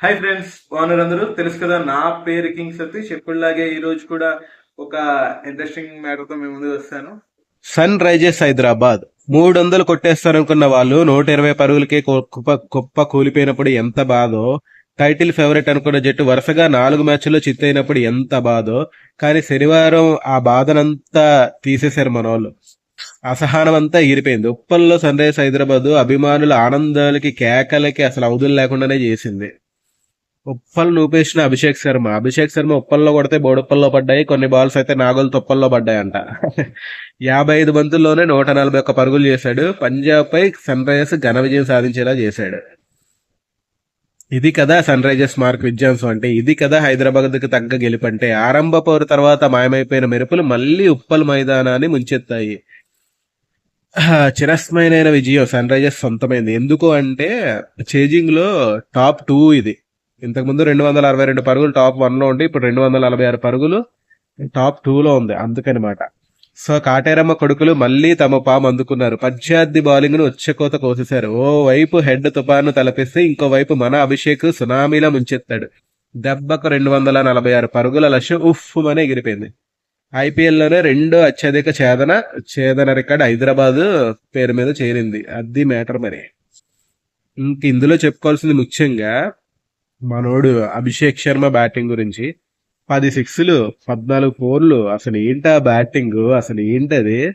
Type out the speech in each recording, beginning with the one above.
Hi friends బాగున్నారు అందరూ? తెలుసు కదా నా పేరు కింగ్ సతీష్ ఎప్పుడులాగే ఈ రోజు కూడా ఒక ఇంట్రెస్టింగ్ మ్యాటర్తో మేము ముందుకు వస్తాను. సన్ రైజర్స్ హైదరాబాద్ మూడు వందలు కొట్టేస్తారనుకున్న వాళ్ళు నూట ఇరవై పరుగులకే కుప్ప కుప్ప కూలిపోయినప్పుడు ఎంత బాధో. టైటిల్ ఫేవరెట్ అనుకున్న జట్టు వరుసగా నాలుగు మ్యాచ్ల్లో చిత్తైనప్పుడు ఎంత బాధో. కానీ శనివారం ఆ బాధనంతా తీసేశారు మన వాళ్ళు అసహనం అంతా ఎగిరిపోయింది ఉప్పల్లో సన్ రైజర్స్ హైదరాబాద్ అభిమానుల ఆనందాలకి కేకలకి అసలు అవధులు లేకుండానే చేసింది. ఉప్పల్ నూపేసిన అభిషేక్ శర్మ. అభిషేక్ శర్మ ఉప్పల్లో కొడితే బోడుప్పల్లో పడ్డాయి. కొన్ని బాల్స్ అయితే నాగులు తొప్పల్లో పడ్డాయి పడ్డాయంట. యాభై ఐదు బంతుల్లోనే నూట నలభై ఒక్క పరుగులు చేశాడు. పంజాబ్ పై సన్ రైజర్స్ ఘన విజయం సాధించేలా చేశాడు. ఇది కదా సన్ రైజర్స్ మార్క్ విజయాంశం అంటే ఇది కదా హైదరాబాద్కి తగ్గ గెలుపంటే. ఆరంభ పౌరు తర్వాత మాయమైపోయిన మెరుపులు మళ్ళీ ఉప్పల్ మైదానాన్ని ముంచెత్తాయి. చిరస్మైన విజయం సన్ రైజర్స్ సొంతమైంది. ఎందుకు అంటే చేజింగ్లో టాప్ టూ ఇది. ఇంతకుముందు రెండు వందల అరవై రెండు పరుగులు టాప్ వన్లో ఉండి ఇప్పుడు రెండు వందల నలభై ఆరు పరుగులు టాప్ టూలో ఉంది అందుకనమాట. సో కాటేరమ్మ కొడుకులు మళ్ళీ తమ పాము అందుకున్నారు. పద్యార్థి బౌలింగ్ను వచ్చకోత కోసేశారు. ఓ వైపు హెడ్ తుపాను తలపిస్తే ఇంకో వైపు మన అభిషేక్ సునామీలా ముంచెత్తాడు. దెబ్బకు రెండు వందల నలభై ఆరు పరుగుల లక్ష్యం ఉఫ్ ఎగిరిపోయింది. ఐపీఎల్లోనే రెండో అత్యధిక ఛేదన ఛేదన రికార్డ్ హైదరాబాద్ పేరు మీద చేరింది. అది మ్యాటర్ మరి. ఇంక ఇందులో చెప్పుకోవాల్సింది ముఖ్యంగా మనోడు అభిషేక్ శర్మ బ్యాటింగ్ గురించి. పది సిక్స్లు పద్నాలుగు ఫోర్లు అసలు ఏంటా బ్యాటింగ్ అసలు ఏంటది?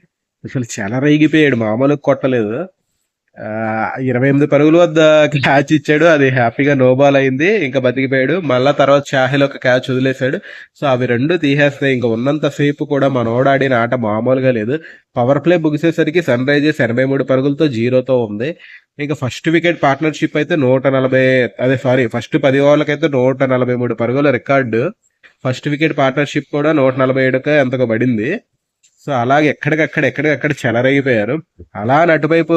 అసలు చాలా రేగిపోయాడు మామూలుగా కొట్టలేదు. ఇరవై ఎనిమిది పరుగుల వద్ద క్యాచ్ ఇచ్చాడు. అది హ్యాపీగా నోబాల్ అయింది. ఇంకా బతికిపోయాడు. మళ్ళా తర్వాత షాహిల్ ఒక క్యాచ్ వదిలేశాడు. సో అవి రెండు తీసేస్తాయి ఇంకా ఉన్నంత సేపు కూడా మన ఓడాడిన ఆట మామూలుగా లేదు. పవర్ ప్లే ముగిసేసరికి సన్ రైజర్స్ ఎనభై మూడు పరుగులతో జీరోతో ఉంది. ఇంకా ఫస్ట్ వికెట్ పార్ట్నర్షిప్ అయితే నూట నలభై అదే సారీ ఫస్ట్ పది ఓవర్లకైతే నూట నలభై మూడు పరుగుల రికార్డు ఫస్ట్ వికెట్ పార్ట్నర్షిప్ కూడా నూట నలభై ఏడుకే అంతగా పడింది. సో అలాగే ఎక్కడికక్కడ ఎక్కడికక్కడ చెలరైపోయారు అలా నటువైపు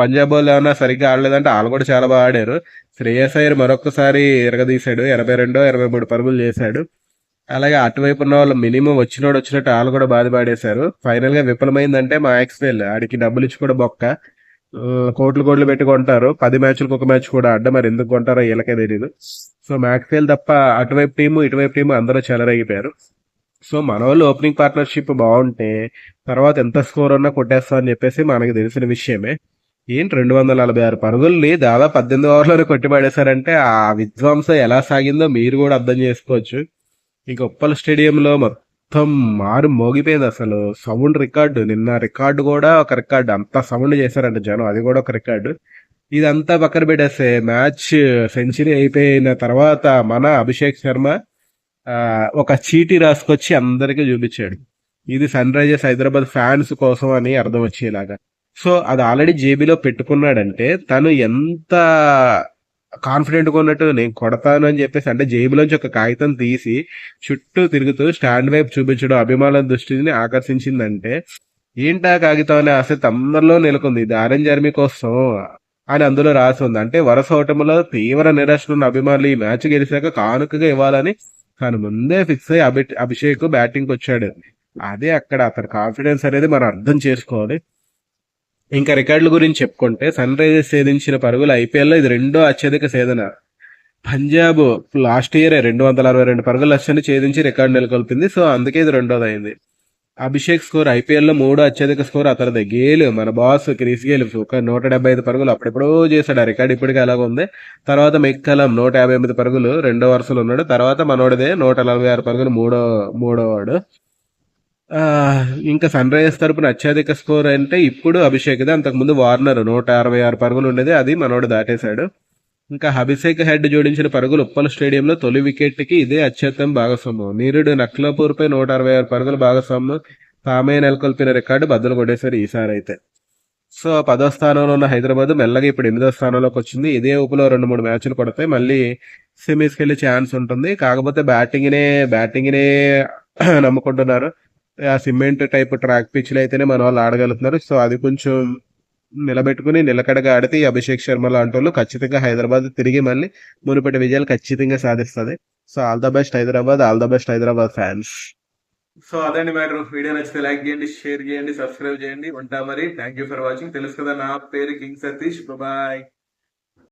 పంజాబ్ వాళ్ళు ఏమన్నా సరిగ్గా ఆడలేదంటే వాళ్ళు కూడా చాలా బాగా ఆడారు. శ్రేయస్ అయ్యర్ మరొకసారి ఎరగదీశాడు. ఎనభై రెండో ఇరవై మూడు పరుగులు చేశాడు. అలాగే అటువైపు ఉన్న వాళ్ళు మినిమం వచ్చినోడు వచ్చినట్టు వాళ్ళు కూడా బాధపడేశారు ఫైనల్గా విఫలమైందంటే మా ఎక్స్పెల్ ఆడికి డబ్బులు ఇచ్చి కూడా బొక్క. కోట్లు కోట్లు పెట్టి కొంటారు. పది మ్యాచ్లకు ఒక మ్యాచ్ కూడా ఆడ మరి ఎందుకు కొంటారో వీళ్ళకే తెలియదు సో మ్యాక్స్వెల్ తప్ప అటువైపు టీము ఇటువైపు టీము అందరూ చెలరైపోయారు సో మన వాళ్ళు ఓపెనింగ్ పార్ట్నర్షిప్ బాగుంటే తర్వాత ఎంత స్కోర్ ఉన్నా కొట్టేస్తా అని చెప్పేసి మనకి తెలిసిన విషయమే. ఏంటి రెండు వందల నలభై ఆరు పరుగుల్ని దాదాపు పద్దెనిమిది ఓవర్లోనే కొట్టిపడేశారంటే ఆ విధ్వంసం ఎలా సాగిందో మీరు కూడా అర్థం చేసుకోవచ్చు. ఇంక ఉప్పల్ స్టేడియంలో మొత్తం మారు మోగిపోయింది అసలు. సౌండ్ రికార్డు నిన్న రికార్డు కూడా ఒక రికార్డు. అంత సౌండ్ చేశారంట జనం అది కూడా ఒక రికార్డు. ఇదంతా పక్కన పెట్టేస్తే మ్యాచ్ సెంచరీ అయిపోయిన తర్వాత మన అభిషేక్ శర్మ ఒక చీటీ రాసుకొచ్చి అందరికీ చూపించాడు. ఇది సన్ రైజర్స్ హైదరాబాద్ ఫ్యాన్స్ కోసం అని అర్థం వచ్చేలాగా. సో అది ఆల్రెడీ జేబీలో పెట్టుకున్నాడంటే తను ఎంత కాన్ఫిడెంట్గా ఉన్నట్టు నేను కొడతాను అని చెప్పేసి అంటే జేబులోంచి ఒక కాగితం తీసి చుట్టూ తిరుగుతూ స్టాండ్ వైపు చూపించడం అభిమానుల దృష్టిని ఆకర్షించిందంటే ఏంటా కాగితం అనే ఆసక్తి అందరిలో నెలకొంది. ఇది ఆరెంజ్ ఆర్మీ కోసం అని అందులో రాసి ఉంది. అంటే వరుస ఓటములో తీవ్ర నిరాశ ఉన్న అభిమానులు ఈ మ్యాచ్ గెలిచాక కానుకగా ఇవ్వాలని తను ముందే ఫిక్స్ అయ్యి అభి అభిషేక్ బ్యాటింగ్ వచ్చాడు. అదే అక్కడ అతని కాన్ఫిడెన్స్ అనేది మనం అర్థం చేసుకోవాలి. ఇంకా రికార్డుల గురించి చెప్పుకుంటే సన్ రైజర్స్ సేధించిన పరుగులు ఐపీఎల్లో ఇది రెండో అత్యధిక సేదన పంజాబ్ లాస్ట్ ఇయర్ రెండు వందల అరవై రెండు పరుగుల లక్ష్యాన్ని ఛేదించి రికార్డు నెలకొల్పింది. సో అందుకే ఇది రెండోది అయింది అభిషేక్ స్కోర్ ఐపీఎల్లో మూడో అత్యధిక స్కోర్ అతనిది గేలు మన బాస్ క్రిస్ గేల్ ఒక నూట డెబ్బై ఐదు పరుగులు అప్పుడెప్పుడో చేశాడు. ఆ రికార్డు ఇప్పటికీ అలాగ ఉంది. తర్వాత మెక్కలం నూట యాభై ఎనిమిది పరుగులు రెండో వరుసలో ఉన్నాడు. తర్వాత మనోడిదే నూట నలభై ఆరు పరుగులు మూడో మూడో వాడు. ఇంకా సన్ రైజర్స్ తరపున అత్యధిక స్కోర్ అంటే ఇప్పుడు అభిషేక్దే. అంతకుముందు వార్నర్ నూట అరవై ఆరు పరుగులు ఉండేది. అది మనోడు దాటేశాడు. ఇంకా అభిషేక్ హెడ్ జోడించిన పరుగులు ఉప్పల్ స్టేడియంలో తొలి వికెట్కి ఇదే అత్యుత్తమ భాగస్వామ్యం. నీరుడు నక్లపూర్పై నూట అరవై ఆరు పరుగుల భాగస్వామ్యం తామే నెలకొల్పిన రికార్డు బద్దలు కొట్టేశారు ఈసారి అయితే. సో పదో స్థానంలో ఉన్న హైదరాబాద్ మెల్లగా ఇప్పుడు ఎనిమిదో స్థానంలోకి వచ్చింది. ఇదే ఊపులో రెండు మూడు మ్యాచ్లు కొడితే మళ్ళీ సెమీస్కి వెళ్ళే ఛాన్స్ ఉంటుంది. కాకపోతే బ్యాటింగ్నే బ్యాటింగ్నే నమ్ముకుంటున్నారు. ఆ సిమెంట్ టైప్ ట్రాక్ పిచ్లు అయితేనే మన వాళ్ళు ఆడగలుగుతున్నారు. సో అది కొంచెం నిలబెట్టుకుని నిలకడగా ఆడితే అభిషేక్ శర్మ లాంటి వాళ్ళు ఖచ్చితంగా హైదరాబాద్ తిరిగి మళ్ళీ మునుపటి విజయాలు ఖచ్చితంగా సాధిస్తుంది. So all the best Hyderabad all the best Hyderabad fans. So అదండి మ్యాటర్. వీడియో నచ్చితే లైక్ చేయండి షేర్ చేయండి సబ్స్క్రైబ్ చేయండి. ఉంటా మరి. థ్యాంక్ యూ ఫర్ వాచింగ్ తెలుసు కదా నా పేరు కింగ్ సతీష్. బాయ్